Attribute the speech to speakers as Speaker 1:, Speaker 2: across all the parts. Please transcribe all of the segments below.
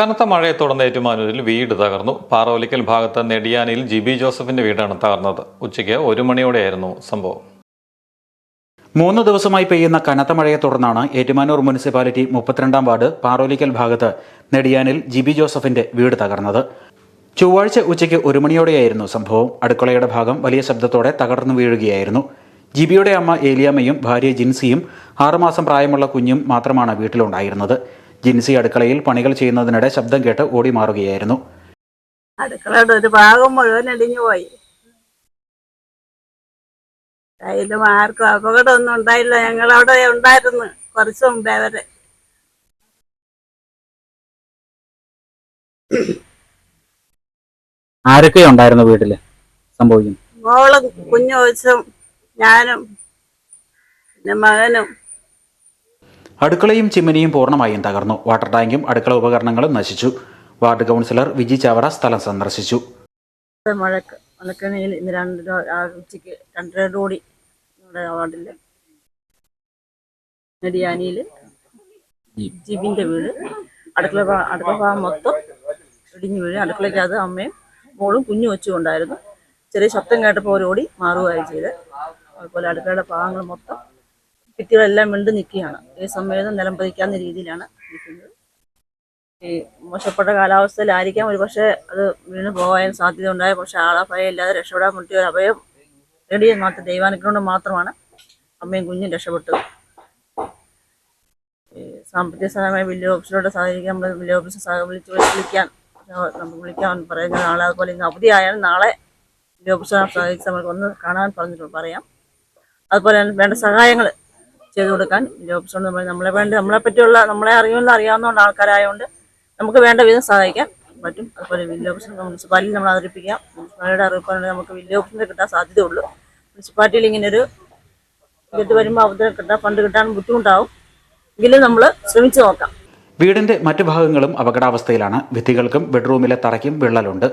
Speaker 1: കനത്ത മഴയെ തുടർന്ന് ഏറ്റുമാനൂരിൽ വീട് തകർന്നു. പാറോലിക്കൽ ഭാഗത്ത് നെടിയാനിൽ ജിബി ജോസഫിന്റെ വീടാണ് തകർന്നത്. ഉച്ചയ്ക്ക് ഒരു മണിയോടെയായിരുന്നു സംഭവം.
Speaker 2: മൂന്ന് ദിവസമായി പെയ്യുന്ന കനത്ത മഴയെ തുടർന്നാണ് ഏറ്റുമാനൂർ മുനിസിപ്പാലിറ്റി മുപ്പത്തിരണ്ടാം വാർഡ് പാറോലിക്കൽ ഭാഗത്ത് നെടിയാനിൽ ജിബി ജോസഫിന്റെ വീട് തകർന്നത്. ചൊവ്വാഴ്ച ഉച്ചയ്ക്ക് ഒരു മണിയോടെയായിരുന്നു സംഭവം. അടുക്കളയുടെ ഭാഗം വലിയ ശബ്ദത്തോടെ തകർന്നു വീഴുകയായിരുന്നു. ജിബിയുടെ അമ്മ ഏലിയാമ്മയും ഭാര്യ ജിൻസിയും ആറുമാസം പ്രായമുള്ള കുഞ്ഞും മാത്രമാണ് വീട്ടിലുണ്ടായിരുന്നത്. ജിൻസി അടുക്കളയിൽ പണികൾ ചെയ്യുന്നതിനിടെ ശബ്ദം കേട്ട് ഓടി മാറുകയായിരുന്നു.
Speaker 3: അടുക്കളയുടെ ഒരു ഭാഗം മുഴുവൻ ഇടിഞ്ഞു പോയി. കയ്യിലും ആർക്കും അപകടമൊന്നും ഉണ്ടായില്ല. ഞങ്ങൾ അവിടെ ഉണ്ടായിരുന്നു കുറച്ച് മുമ്പേ വരെ
Speaker 2: ആരൊക്കെ ഉണ്ടായിരുന്നു വീട്ടിൽ? സംഭവിക്കും.
Speaker 3: മോളും കുഞ്ഞു വെച്ചും ഞാനും പിന്നെ മകനും.
Speaker 2: അടുക്കളയും ചിമ്മിനിയും പൂർണമായും തകർന്നു. വാട്ടർ ടാങ്കും അടുക്കള ഉപകരണങ്ങളും നശിച്ചു. വാർഡ് കൗൺസിലർ വിജി ചാവറ സ്ഥലം സന്ദർശിച്ചു.
Speaker 3: മഴക്ക് മഴക്കണിയിൽ ഇന്ന് രണ്ട് ഉച്ചയ്ക്ക് രണ്ടരയോടുകൂടി നമ്മുടെ വാർഡിൽ നെടിയാനിയിൽ ജിബിന്റെ വീട്. അടുക്കള അടുക്കള ഭാഗം മൊത്തം ഇടിഞ്ഞു വീഴും അടുക്കളയ്ക്കകത്ത് അമ്മയും മോളും കുഞ്ഞു വെച്ചും ചെറിയ ശബ്ദം കേട്ടപ്പോൾ ഓടി മാറുകയായി ചെയ്ത്. അതുപോലെ അടുക്കളയുടെ ഭാഗങ്ങൾ മൊത്തം ഭിത്തികളെല്ലാം വീണ്ടും നിൽക്കുകയാണ്. ഈ സമയത്ത് നിലം പതിക്കാവുന്ന രീതിയിലാണ് നിൽക്കുന്നത് ഈ മോശപ്പെട്ട കാലാവസ്ഥയിലായിരിക്കാം ഒരു പക്ഷേ അത് വീണ് പോകാൻ സാധ്യത ഉണ്ടായ പക്ഷേ ആളഭയം ഇല്ലാതെ രക്ഷപ്പെടാൻ പറ്റിയ ഒരു അഭയം നേടിയ മാത്രം ദൈവാനുഗ്രഹം മാത്രമാണ് അമ്മയും കുഞ്ഞും രക്ഷപ്പെട്ടത്. ഈ സാമ്പത്തിക സഹായമായി വില്ലേജ് ഓഫീസിലോട്ട് സഹകരിക്കാൻ നമ്മൾ വില്ലേജ് ഓഫീസ് സഹ വിളിച്ച് വിളിക്കാൻ നമുക്ക് വിളിക്കാൻ പറയുന്ന നാളെ അതുപോലെ ഇന്ന് അവധിയായാലും നാളെ വില്ലേജ് ഓഫീസിനെ സഹകരിച്ച് നമുക്ക് ഒന്ന് കാണാൻ പറഞ്ഞിട്ടുണ്ട് പറയാം. അതുപോലെ വേണ്ട സഹായങ്ങൾ ചെയ്തു കൊടുക്കാൻ വില്ലേജ് ഓഫീസറോട് നമ്മൾ നമ്മളെ വേണ്ട നമ്മളെ പറ്റിയുള്ള നമ്മളെ അറിയുന്ന അറിയാവുന്ന ആൾക്കാരായതുകൊണ്ട് നമുക്ക് വേണ്ട വിധം സഹായിക്കാൻ പറ്റും. അതുപോലെ വില്ലേജ് ഓഫീസർ മുനിസിപ്പാലിറ്റി നമ്മൾ അവതരിപ്പിക്കാം. മുനിസിപ്പാലിറ്റിയുടെ അറിയിപ്പാണെങ്കിൽ നമുക്ക് വില്ലേജ് ഓഫീസിൽ കിട്ടാൻ സാധ്യതയുള്ളൂ. മുനിസിപ്പാലിറ്റിയിൽ ഇങ്ങനെ ഒരു ഇത് വരുമ്പോൾ അവധി കിട്ടാൻ ഫണ്ട് കിട്ടാൻ ബുദ്ധിമുട്ടാവും. എങ്കിലും നമ്മൾ ശ്രമിച്ചു നോക്കാം.
Speaker 2: വീടിന്റെ മറ്റു ഭാഗങ്ങളും അപകടാവസ്ഥയിലാണ്. ഭിത്തികൾക്കും ബെഡ്റൂമിലെ തറയ്ക്കും വിള്ളലുണ്ട്.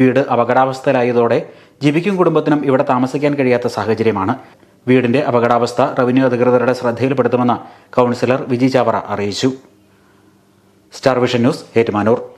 Speaker 2: വീട് അപകടാവസ്ഥയിലായതോടെ ജീവിക്കും കുടുംബത്തിനും ഇവിടെ താമസിക്കാൻ കഴിയാത്ത സാഹചര്യമാണ്. വീടിന്റെ അപകടാവസ്ഥ റവന്യൂ അധികൃതരുടെ ശ്രദ്ധയിൽപ്പെടുത്തുമെന്ന് കൗൺസിലർ വിജി ചാവറ അറിയിച്ചു. Star vision news Ettumanoor.